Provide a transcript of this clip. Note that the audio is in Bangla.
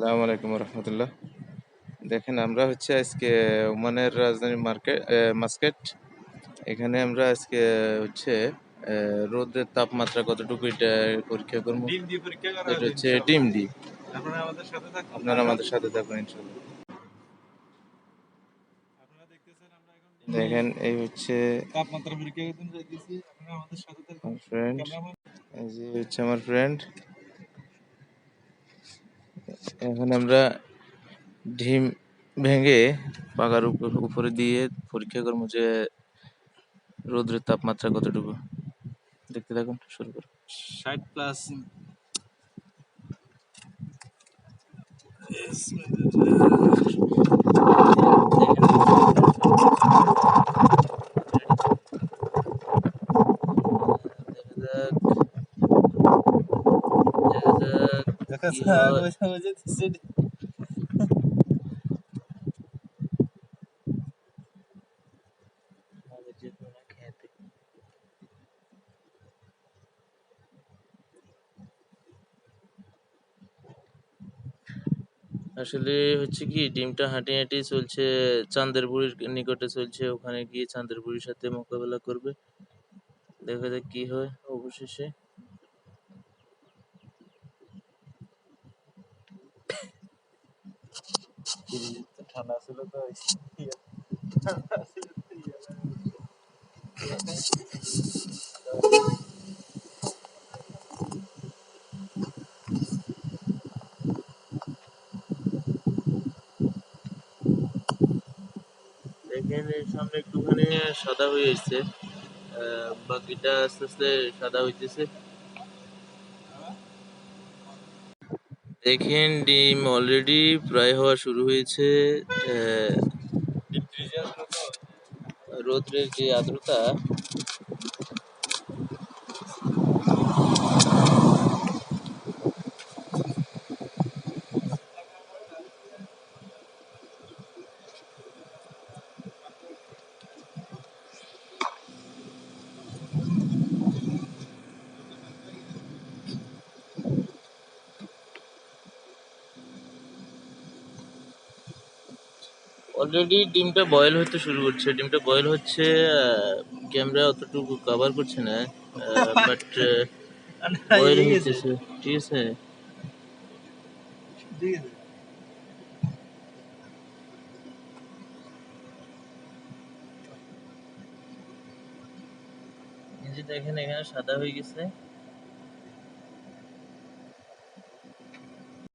আসসালামু আলাইকুম রহমতুল্লাহ। দেখেন আমরা হচ্ছে আজকে ওমানের রাজধানী মার্কেট মাস্কেট। এখানে আমরা আজকে হচ্ছে রোদের তাপমাত্রা কতটুকু এটা পরীক্ষা করব? এটা হচ্ছে ডিম ডি আপনারা আমাদের সাথে থাকুন। ইনশাল্লাহ দেখেন এই হচ্ছে তাপমাত্রা পরীক্ষা করতে যাইতেছি। আপনারা আমাদের সাথে থাকুন। ফ্রেন্ড এই যে হচ্ছে আমার ফ্রেন্ড এখন আমরা ঢিম ভেঙে পাকার উপর উপরে দিয়ে পরীক্ষা করব যে রোদ্রের তাপমাত্রা কতটুকু। দেখতে থাকুন, শুরু করুন 60 প্লাস দেখা আসলে হচ্ছে কি ডিমটা হাঁটি হাঁটি চলছে চাঁদের বুড়ির নিকটে চলছে ওখানে গিয়ে চাঁদের বুড়ির সাথে মোকাবেলা করবে। দেখা যাক কি হয় অবশেষে। ঠান্ডা ছিল তো দেখেন এর সামনে একটুখানি সাদা হয়ে এসছে। বাকিটা আস্তে আস্তে সাদা হইতেছে। দেখেন ডিম অলরেডি প্রায় হওয়া শুরু হয়েছে রৌদ্রের যে আর্দ্রতা অলরেডি ডিমটা বয়েল হতে শুরু করছে। ডিমটা বয়েল হচ্ছে ক্যামেরা অতটুকু কভার করছে না বাট বয়েল হইতেছে। ঠিক আছে? দেখেন এখানে সাদা হয়ে গেছে।